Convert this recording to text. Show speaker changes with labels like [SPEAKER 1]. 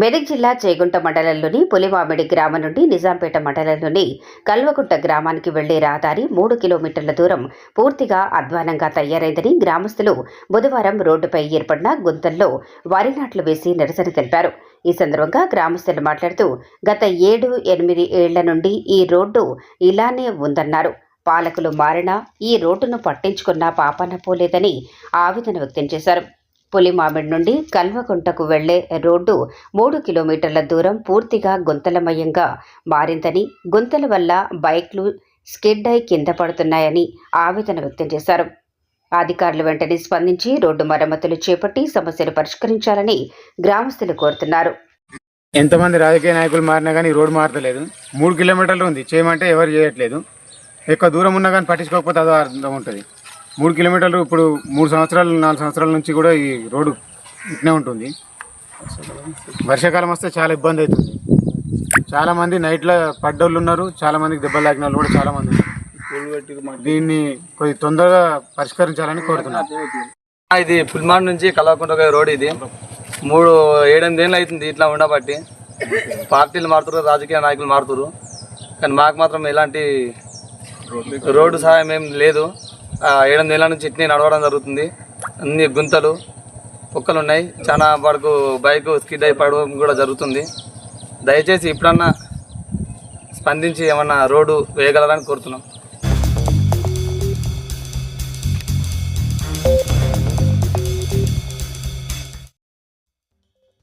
[SPEAKER 1] మెదక్ జిల్లా చేగుంట మండలంలోని పులిమామిడి గ్రామం నుండి నిజాంపేట మండలంలోని కల్వకుంట గ్రామానికి వెళ్ళే రహదారి మూడు కిలోమీటర్ల దూరం పూర్తిగా అధ్వానంగా తయారైందని గ్రామస్తులు బుధవారం రోడ్డుపై ఏర్పడిన గుంతల్లో వరి నాట్లు వేసి నిరసన తెలిపారు. ఈ సందర్భంగా గ్రామస్తులు మాట్లాడుతూ గత ఏడు ఎనిమిది ఏళ్ళ నుండి ఈ రోడ్డు ఇలానే ఉందన్నారు. పాలకులు మారినా ఈ రోడ్డును పట్టించుకున్న పాపన పోలేదని ఆవేదన వ్యక్తం చేశారు. పులిమామిడి నుండి కల్వకుంటకు వెళ్ళే రోడ్డు మూడు కిలోమీటర్ల దూరం పూర్తిగా గుంతలమయంగా మారిందని గుంతల వల్ల బైక్లు స్కిడ్ అయి కింద పడుతున్నాయని ఆవేదన వ్యక్తం చేశారు. అధికారులు వెంటనే స్పందించి రోడ్డు మరమ్మతులు చేపట్టి సమస్యలు పరిష్కరించాలని గ్రామస్తులు కోరుతున్నారు.
[SPEAKER 2] ఎంతమంది రాజకీయ నాయకులు మారినా కానీ రోడ్డు మారతలేదు మూడు కిలోమీటర్లు ఉంది. చేయమంటే ఎవరు చేయట్లేదు. ఎక్కువ దూరం ఉన్నా కానీ పట్టించుకోకపోతే అదో అర్థం ఉంటుంది. మూడు కిలోమీటర్లు ఇప్పుడు మూడు సంవత్సరాలు నాలుగు సంవత్సరాల నుంచి కూడా ఈ రోడ్డు ఇట్నే ఉంటుంది. వర్షాకాలం వస్తే చాలా ఇబ్బంది అవుతుంది. చాలామంది నైట్లో పడ్డోళ్ళు ఉన్నారు చాలామందికి దెబ్బలు తాకిన వాళ్ళు కూడా చాలామంది ఉన్నారు. దీన్ని కొద్ది తొందరగా పరిష్కరించాలని కోరుతున్నాను
[SPEAKER 3] ఇది పుల్మాన్ నుంచి కలవకుంట రోడ్ ఇది. మూడు ఏడెనిమిది ఏళ్ళు అవుతుంది ఇట్లా ఉండబట్టి. పార్టీలు మారుతారు రాజకీయ నాయకులు మారుతారు. కానీ మాకు మాత్రం ఎలాంటి రోడ్డు సహాయం ఏం లేదు. ఏడెనిమిది ఏళ్ళ నుంచి ఇట్నే నడవడం జరుగుతుంది. అన్ని గుంతలు కుక్కలు ఉన్నాయి చాలా వరకు బైక్ స్కిడ్ అయి పడడం కూడా జరుగుతుంది. దయచేసి ఇప్పుడన్నా స్పందించి ఏమన్నా రోడ్డు వేయగలరని కోరుతున్నాం.